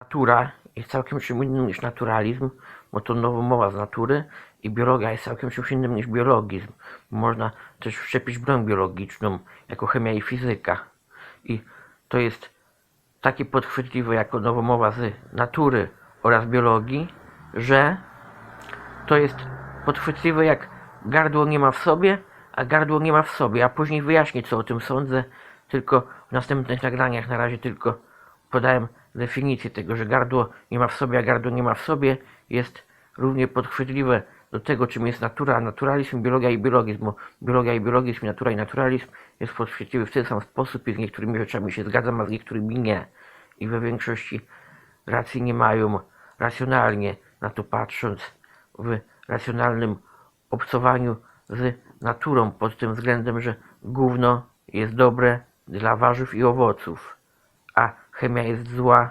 natura jest całkiem czym innym niż naturalizm, bo to nowomowa z natury i biologia jest całkiem czymś innym niż biologizm. Można też wszczepić broń biologiczną jako chemia i fizyka. I to jest takie podchwytliwe jako nowomowa z natury oraz biologii, że to jest podchwytliwe jak gardło nie ma w sobie, a gardło nie ma w sobie. A później wyjaśnię, co o tym sądzę, tylko w następnych nagraniach. Na razie tylko podałem definicję tego, że gardło nie ma w sobie, a gardło nie ma w sobie jest równie podchwytliwe do tego, czym jest natura, naturalizm, biologia i biologizm, bo biologia i biologizm, natura i naturalizm jest podchwytliwy w ten sam sposób i z niektórymi rzeczami się zgadzam, a z niektórymi nie. I we większości racji nie mają racjonalnie na to patrząc w racjonalnym obcowaniu z naturą pod tym względem, że gówno jest dobre dla warzyw i owoców, chemia jest zła,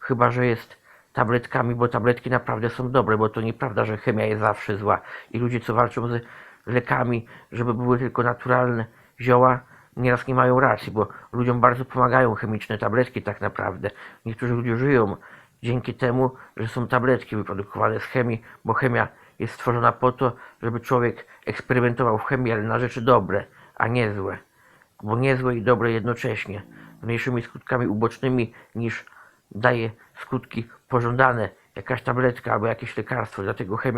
chyba że jest tabletkami, bo tabletki naprawdę są dobre, bo to nieprawda, że chemia jest zawsze zła. I ludzie, co walczą z lekami, żeby były tylko naturalne zioła, nieraz nie mają racji, bo ludziom bardzo pomagają chemiczne tabletki tak naprawdę. Niektórzy ludzie żyją dzięki temu, że są tabletki wyprodukowane z chemii, bo chemia jest stworzona po to, żeby człowiek eksperymentował w chemii, ale na rzeczy dobre, a nie złe. Bo niezłe i dobre jednocześnie, mniejszymi skutkami ubocznymi niż daje skutki pożądane jakaś tabletka albo jakieś lekarstwo. Dlatego chemia